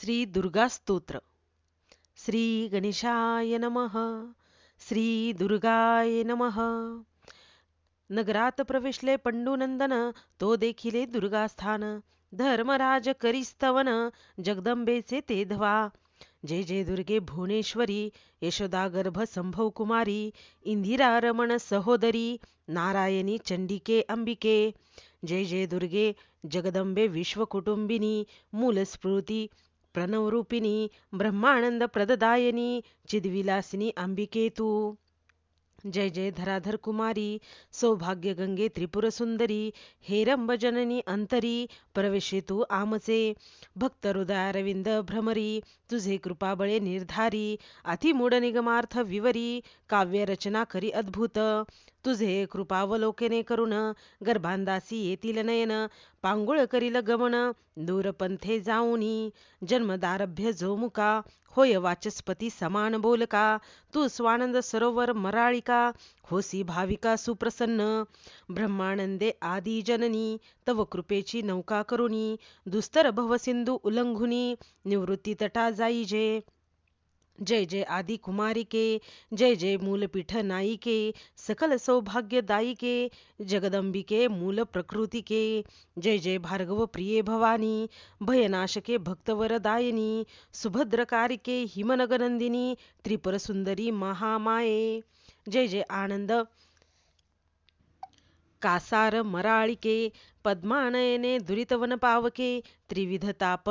श्री दुर्गा स्तोत्र. श्री गणेशाय नम. श्री दुर्गाय नमः. नगरात प्रवेशले पंडुनंदन तो देखिले दुर्गास्थान. धर्मराज करिस्तवन जगदंबेचे ते धवा. जय जय दुर्गे भुवनेश्वरी यशोदा गर्भ संभव कुमारी इंदिरा रमण सहोदरी नारायणी चंडिके अंबिके. जय जय दुर्गे जगदंबे विश्वकुटुंबिनी मूलस्फूर्ती प्रणवरूपिणी ब्रह्मानंद प्रददायिनी चिद्विलासिनी अंबिके तू जय जय धराधर कुमारी सौभाग्य गंगे त्रिपुर सुंदरी हेरंब जननी अंतरी प्रवेशे तू आमचे. भक्त हृदयारविंद भ्रमरी तुझे कृपाबळे निर्धारी अतिमूढ निगमार्थ विवरी काव्य रचना करी अद्भुत. तुझे कृपावलोकने करून गर्भांदासी येतील नयन पांगुळ करील गमन दूरपंथे जाऊनी जन्मदारभ्य झोमुका होय वाचस्पती समान बोलका. तू स्वानंद सरोवर मराळिका होसी भाविका सुप्रसन्न. ब्रह्मानंदे आदी जननी तव कृपेची नौका करुणी दुस्तर भवसिंधू उल्लंघुनी निवृत्ती तटा जाईजे जय जय आदि कुमारिके जय जय मूलपीठ नायिके सकल सौभाग्य दायिके जगदंबिके मूल प्रकृतिके जय जय भार्गव प्रिये भवानी भयनाशके भक्तवरदायिनी सुभद्रकारिके हिमनगनंदिनी त्रिपुरसुंदरी महामाये जय जय आनंद कासार मराळिके पद्मानयने दुरितवन पावके त्रिविध ताप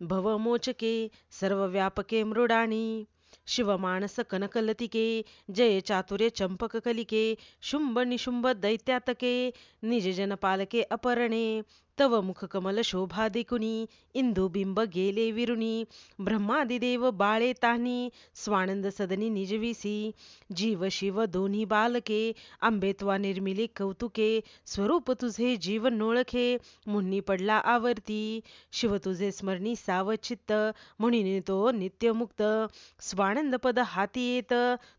भवमोचके सर्वव्यापके मृडाणी। शिवमानस कनकलतिके जय चातुर्य चंपक कलिके शुंभ निशुंभ दैत्यातके निज जनपालके अपरणे। तव मुखकमल शोभा देखुनी इंदुबिंब गेले विरुनी ब्रह्मादिदेव बाळे तानी स्वानंद सदनी निजविसी जीव शिव दोन्ही बालके आंबेत्वा निर्मिले कौतुके स्वरूप तुझे जीव नोळखे मुन्नी पडला आवर्ती शिव तुझे स्मरणी सावचित्त म्हणून तो नित्यमुक्त स्वानंद पद हाती येत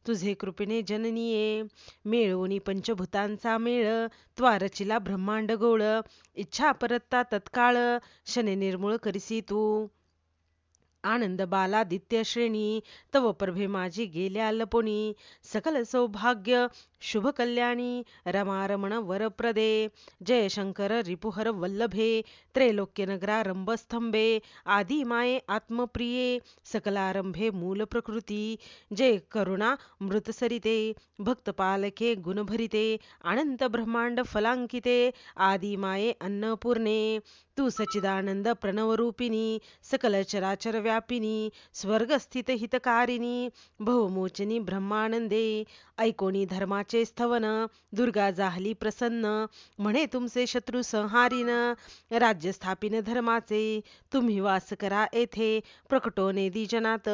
तुझे कृपेने जननीये मेळवणी पंचभूतांचा मेळ त्वा रचिला ब्रह्मांड गोळ इच्छा परत्ता तत्काळ शने निर्मूळ करिसी तू. आनंद बालादित्य श्रेणी तव प्रभे माझी गेल्या लपुणी सकल सौभाग्य शुभ कल्याणी रमारमण वरप्रदे। जयशंकर रिपुहर वल्लभे। त्रैलोक्यनगरा रंभस्तंभे माये आत्मप्रिये। सकलारंभे मूलप्रकृती जय करुणा मृतसरिते। भक्तपालके गुणभरिते। अनंत ब्रह्मांड फलांकिते। आदिमाये अन्नपूर्णे। तू सचिदानंद प्रणवरूपिणी। सकलचराचर व्यापिनी। स्वर्गस्थित हितकारिणी। बहुमोचनी ब्रह्मानंदे ऐकोणी वाचे स्थवन दुर्गा जाहली प्रसन्न म्हणे तुमचे शत्रू संहारीन. राज्य स्थापिन धर्माचे तुम्ही वास करा येथे प्रकटोने जनात.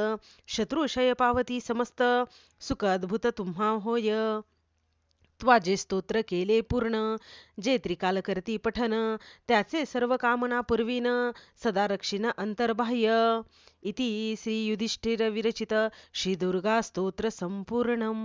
शत्रुशय पावती समस्त सुख अद्भुत तुम्हा होय. त्वाजे स्तोत्र केले पूर्ण जे त्रिकाल करती पठन त्याचे सर्व कामना पूर्वीन सदा रक्षिण अंतर्बाह्य. इति श्री युधिष्ठिर विरचित श्री दुर्गा स्तोत्र संपूर्णम.